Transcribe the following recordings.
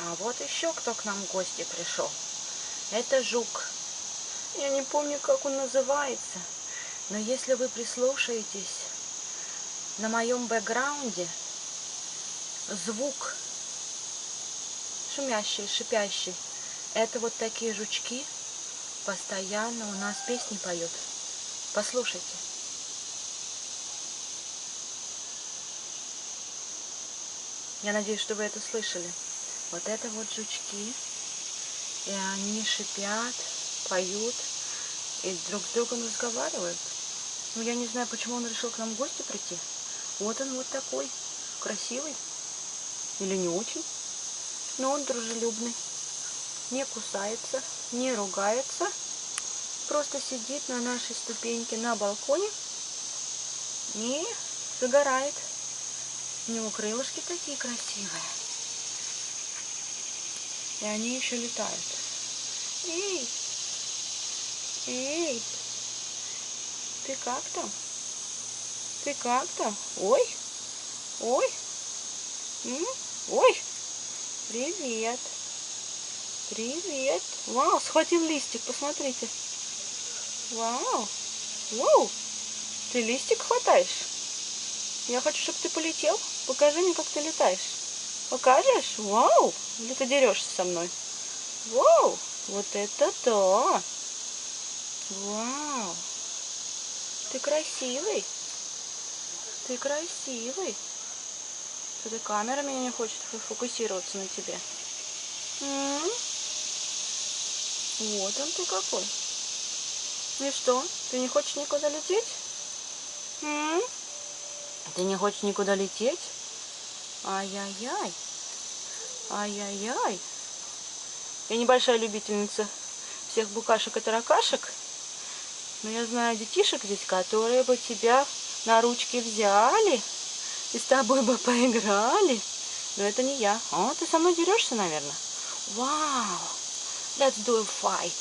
А вот еще кто к нам в гости пришел. Это жук. Я не помню, как он называется. Но если вы прислушаетесь, на моем бэкграунде звук шумящий, шипящий. Это вот такие жучки постоянно у нас песни поют. Послушайте. Я надеюсь, что вы это слышали. Вот это вот жучки. И они шипят, поют и друг с другом разговаривают. Ну, я не знаю, почему он решил к нам в гости прийти. Вот он вот такой, красивый. Или не очень. Но он дружелюбный. Не кусается, не ругается. Просто сидит на нашей ступеньке на балконе и загорает. У него крылышки такие красивые. И они еще летают. Эй! Эй! Ты как там? Ты как там? Ой! Ой! М? Ой! Привет! Привет! Вау, схватил листик, посмотрите. Вау! Вау! Ты листик хватаешь? Я хочу, чтобы ты полетел. Покажи мне, как ты летаешь. Покажешь? Вау! Или ты дерешься со мной? Вау! Вот это да! Вау! Ты красивый! Ты красивый! Эта камера меня не хочет фокусироваться на тебе. М -м? Вот он ты какой. И что, ты не хочешь никуда лететь? М? Ты не хочешь никуда лететь? Ай-яй-яй. Ай-яй-яй. Я небольшая любительница всех букашек и таракашек. Но я знаю детишек здесь, которые бы тебя на ручки взяли и с тобой бы поиграли. Но это не я. О, ты со мной дерешься, наверное? Вау! Let's do a fight.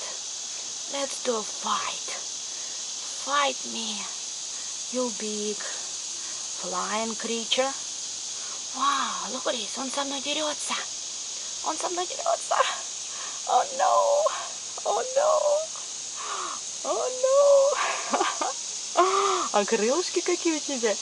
Let's do a fight. Fight me. You big flying creature. Вау, this. Он со мной дерется. Он со мной дерется. Oh no. Oh no. Oh. А крылышки какие у тебя?